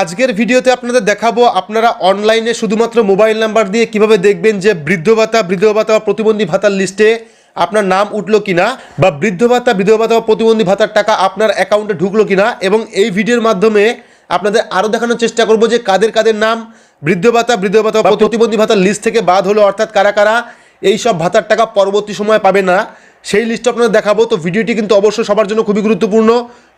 আজকের ভিডিওতে আপনাদের দেখাবো আপনারা অনলাইনে শুধুমাত্র মোবাইল নাম্বার দিয়ে কীভাবে দেখবেন যে বৃদ্ধ ভাতা বৃদ্ধ ভাতা বা প্রতিবন্ধী ভাতার লিস্টে আপনার নাম উঠল কিনা বা বৃদ্ধ ভাতা বৃদ্ধ ভাতা বা প্রতিবন্ধী ভাতার টাকা আপনার অ্যাকাউন্টে ঢুকলো কিনা এবং এই ভিডিওর মাধ্যমে আপনাদের আরও দেখানোর চেষ্টা করব যে কাদের কাদের নাম বৃদ্ধ ভাতা বৃদ্ধ ভাতা বা প্রতিবন্ধী ভাতার লিস্ট থেকে বাদ হলো অর্থাৎ কারা কারা এই সব ভাতার টাকা পরবর্তী সময়ে পাবে না। সেই লিস্ট আপনাদের দেখাবো। তো ভিডিওটি কিন্তু অবশ্যই সবার জন্য খুবই গুরুত্বপূর্ণ।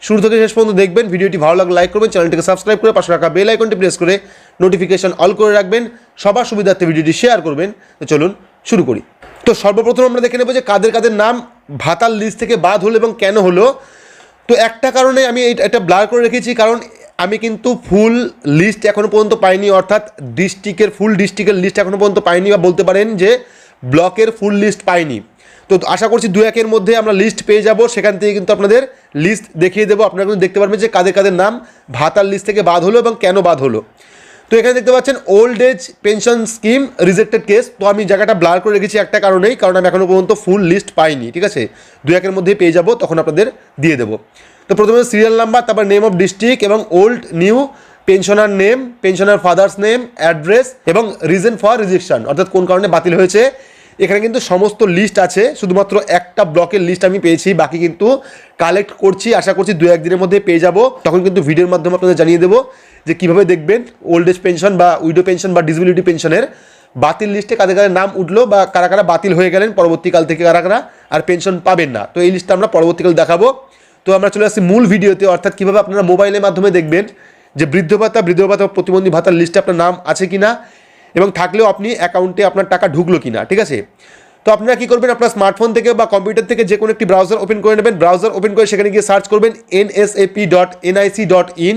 শুরু থেকে শেষ পর্যন্ত দেখবেন। ভিডিওটি ভালো লাগলে লাইক করবেন চ্যানেলটিকে সাবস্ক্রাইব করে পাশে রাখা বেল আইকনটি প্রেস করে নোটিফিকেশন অল করে রাখবেন। সবার সুবিধার্থে ভিডিওটি শেয়ার করবেন। তো চলুন শুরু করি। তো সর্বপ্রথম আমরা দেখে নেব যে কাদের কাদের নাম ভাতার লিস্ট থেকে বাদ হলো এবং কেন হলো। তো একটা কারণে আমি এটা ব্লার করে রেখেছি, কারণ আমি কিন্তু ফুল লিস্ট এখনও পর্যন্ত পাইনি, অর্থাৎ ডিস্ট্রিক্টের ফুল ডিস্ট্রিক্টের লিস্ট এখনও পর্যন্ত পাইনি বা বলতে পারেন যে ব্লকের ফুল লিস্ট পাইনি। তো আশা করছি দু একের মধ্যে আমরা লিস্ট পেয়ে যাব। সেখান থেকে কিন্তু আপনাদের লিস্ট দেখিয়ে দেবো। আপনারা কিন্তু দেখতে পারবেন যে কাদের কাদের নাম ভাতার লিস্ট থেকে বাদ হলো এবং কেন বাদ হলো। তো এখানে দেখতে পাচ্ছেন old age pension scheme rejected case তো আমি জায়গাটা ব্লার করে রেখেছি একটা কারণেই, কারণ আমি এখনও পর্যন্ত ফুল লিস্ট পাইনি, ঠিক আছে? দু একের মধ্যেই পেয়ে যাব, তখন আপনাদের দিয়ে দেবো। তো প্রথমে সিরিয়াল নাম্বার তারপর নেম অফ ডিস্ট্রিক্ট এবং old new pensioner name pensioner father's name address এবং রিজন ফর রিজেকশন অর্থাৎ কোন কারণে বাতিল হয়েছে এখানে কিন্তু সমস্ত লিস্ট আছে, শুধুমাত্র একটা ব্লকের লিস্ট আমি পেয়েছি, বাকি কিন্তু কালেক্ট করছি, আশা করছি দু একদিনের মধ্যে পেয়ে যাব। তখন কিন্তু ভিডিওর মাধ্যমে আপনাদের জানিয়ে দেবো যে কীভাবে দেখবেন ওল্ড এজ পেনশন বা উইডো পেনশন বা ডিসেবিলিটি পেনশনের বাতিল লিস্টে কাদের কাদের নাম উঠল বা কারা কারা বাতিল হয়ে গেলেন, পরবর্তীকাল থেকে কারা কারা আর পেনশন পাবেন না। তো এই লিস্টটা আমরা পরবর্তীকাল দেখাবো। তো আমরা চলে আসছি মূল ভিডিওতে অর্থাৎ কীভাবে আপনারা মোবাইলের মাধ্যমে দেখবেন যে বৃদ্ধ ভাতা বৃদ্ধ ভাতা প্রতিবন্ধী ভাতার লিস্টে আপনার নাম আছে কিনা। এবং থাকলেও আপনি অ্যাকাউন্টে আপনার টাকা ঢুকলো কিনা, ঠিক আছে? তো আপনারা কী করবেন, আপনার স্মার্টফোন থেকে বা কম্পিউটার থেকে যে কোনো একটি ব্রাউজার ওপেন করে নেবেন। ব্রাউজার ওপেন করে সেখানে গিয়ে সার্চ করবেন NSAP dot NIC dot in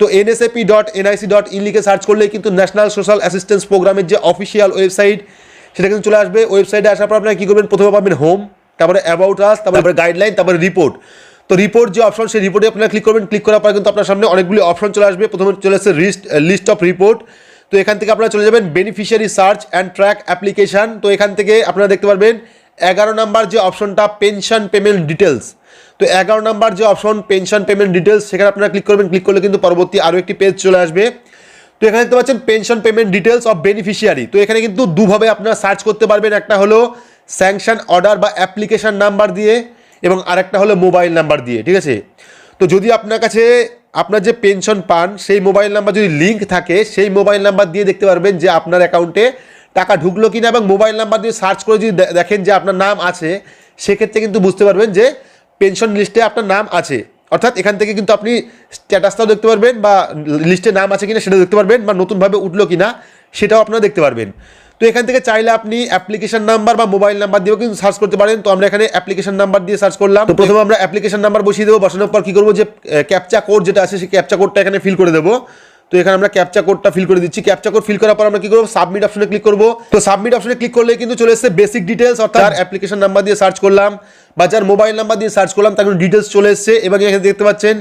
তো NSAP dot NIC dot in লিখে সার্চ করলে কিন্তু ন্যাশনাল সোশ্যাল অ্যাসিস্ট্যান্স প্রোগ্রামের যে অফিসিয়াল ওয়েবসাইট, সেটা কিন্তু চলে আসবে। ওয়েবসাইটে আসার পর আপনারা কী করবেন, প্রথমে পাবেন হোম, তারপরে অ্যাবাউট আস, তারপরে গাইডলাইন, তারপরে রিপোর্ট। তো রিপোর্ট যে অপশন, সেই রিপোর্টে আপনারা ক্লিক করবেন। ক্লিক করার পর কিন্তু আপনার সামনে অনেকগুলি অপশন চলে আসবে। প্রথমে চলে আসছে লিস্ট লিস্ট অফ রিপোর্ট। তো এখান থেকে আপনারা চলে যাবেন beneficiary search and track application তো এখান থেকে আপনারা দেখতে পারবেন এগারো নাম্বার যে অপশনটা পেনশন পেমেন্ট ডিটেলস তো এগারো নাম্বার যে অপশন পেনশন পেমেন্ট ডিটেলস সেখানে আপনারা ক্লিক করবেন। ক্লিক করলে কিন্তু পরবর্তী আরও একটি পেজ চলে আসবে। তো এখানে দেখতে পাচ্ছেন pension payment details of beneficiary তো এখানে কিন্তু দুভাবে আপনারা সার্চ করতে পারবেন। একটা হলো স্যাংশন অর্ডার বা অ্যাপ্লিকেশন নাম্বার দিয়ে এবং আরেকটা হলো মোবাইল নাম্বার দিয়ে। ঠিক আছে? তো যদি আপনার কাছে আপনার যে পেনশন পান, সেই মোবাইল নাম্বার যদি লিঙ্ক থাকে, সেই মোবাইল নাম্বার দিয়ে দেখতে পারবেন যে আপনার অ্যাকাউন্টে টাকা ঢুকলো কিনা এবং মোবাইল নাম্বার দিয়ে সার্চ করে যদি দেখেন যে আপনার নাম আছে, সেক্ষেত্রে কিন্তু বুঝতে পারবেন যে পেনশন লিস্টে আপনার নাম আছে। অর্থাৎ এখান থেকে কিন্তু আপনি স্ট্যাটাসটাও দেখতে পারবেন বা লিস্টে নাম আছে কিনা সেটা দেখতে পারবেন বা নতুনভাবে উঠল কিনা, সেটাও আপনারা দেখতে পারবেন। তো এখান থেকে চাইলে আপনি অ্যাপ্লিকেশন নাম্বার বা মোবাইল নাম্বার দিয়েও কিন্তু সার্চ করতে পারেন। তো আমরা এখানে অ্যাপ্লিকেশন নাম্বার দিয়ে সার্চ করলাম। তো প্রথমে আমরা অ্যাপ্লিকেশন নাম্বার বসিয়ে দেবো। বসানোর পর কী করব যে ক্যাপচা কোড যেটা আছে সেই ক্যাপচা কোডটা এখানে ফিল করে দেবো। তো এখানে আমরা ক্যাপচা কোডটা ফিল করে দিচ্ছি। ক্যাপচা কোড ফিল করার পর আমরা কি করব? সাবমিট অপশনে ক্লিক করব। তো সাবমিট অপশনে ক্লিক করলে কিন্তু চলে এসেছে বেসিক ডিটেলস অর্থাৎ অ্যাপ্লিকেশন নাম্বার দিয়ে সার্চ করলাম বা যার মোবাইল নাম্বার দিয়ে সার্চ করলাম তার ডিটেলস চলে এসেছে। এবং এখানে দেখতে পাচ্ছেন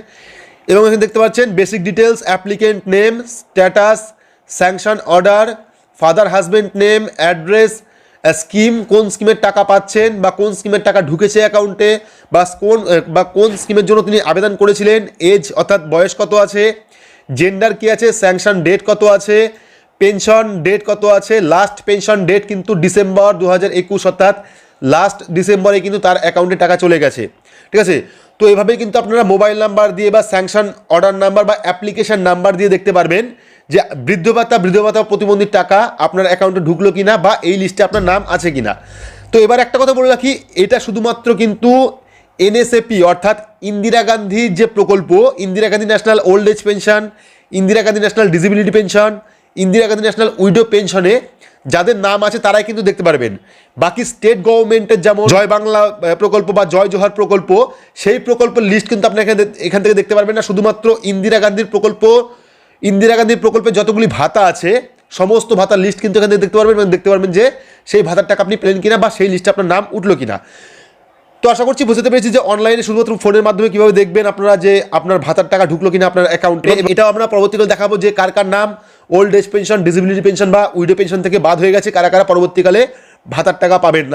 এবং এখানে দেখতে পাচ্ছেন basic details applicant name status sanction order father husband name, address scheme, কোন স্কিমের টাকা পাচ্ছেন বা কোন স্কিমের টাকা ঢুকেছে অ্যাকাউন্টে বা কোন বা কোন স্কিমের জন্য তিনি আবেদন করেছিলেন, এজ অর্থাৎ বয়স কত আছে, জেন্ডার কি আছে, স্যাংশন ডেট কত আছে, পেনশন ডেট কত আছে, লাস্ট পেনশন ডেট কিন্তু ডিসেম্বর দু হাজার একুশ অর্থাৎ লাস্ট ডিসেম্বরে কিন্তু তার অ্যাকাউন্টে টাকা চলে গেছে। ঠিক আছে? তো এভাবেই কিন্তু আপনারা মোবাইল নাম্বার দিয়ে বা স্যাংশন অর্ডার নাম্বার বা অ্যাপ্লিকেশন নাম্বার দিয়ে দেখতে পারবেন। যে বৃদ্ধ ভাতা বৃদ্ধ ভাতা প্রতিবন্ধীর টাকা আপনার অ্যাকাউন্টে ঢুকলো কিনা বা এই লিস্টে আপনার নাম আছে কিনা। তো এবার একটা কথা বলে রাখি, এটা শুধুমাত্র কিন্তু এনএসএপি অর্থাৎ ইন্দিরা গান্ধীর যে প্রকল্প, Indira Gandhi national old age pension Indira Gandhi national disability pension Indira Gandhi national widow পেনশনে যাদের নাম আছে তারাই কিন্তু দেখতে পারবেন। বাকি স্টেট গভর্নমেন্টের যেমন জয় বাংলা প্রকল্প বা জয় জোহার প্রকল্প, সেই প্রকল্পের লিস্ট কিন্তু আপনি এখান থেকে দেখতে পারবেন না। শুধুমাত্র ইন্দিরা গান্ধীর প্রকল্প ইন্দিরা গান্ধীর প্রকল্পে যতগুলি ভাতা আছে সমস্ত ভাতার লিস্ট কিন্তু এখান দেখতে পারবেন এবং দেখতে পারবেন যে সেই ভাতার টাকা আপনি পেলেন কিনা বা সেই লিস্টে আপনার নাম উঠল কিনা। তো আশা করছি বুঝতে পেরেছি যে অনলাইনে শুধুমাত্র ফোনের মাধ্যমে কীভাবে দেখবেন আপনারা যে আপনার ভাতার টাকা ঢুকলো কিনা আপনার অ্যাকাউন্টে এটাও আমরা পরবর্তীকালে দেখাবো যে কার কার নাম old age pension disability pension বা উইডো পেনশন থেকে বাদ হয়ে গেছে কারা কারা পরবর্তীকালে ভাতার টাকা পাবেন না।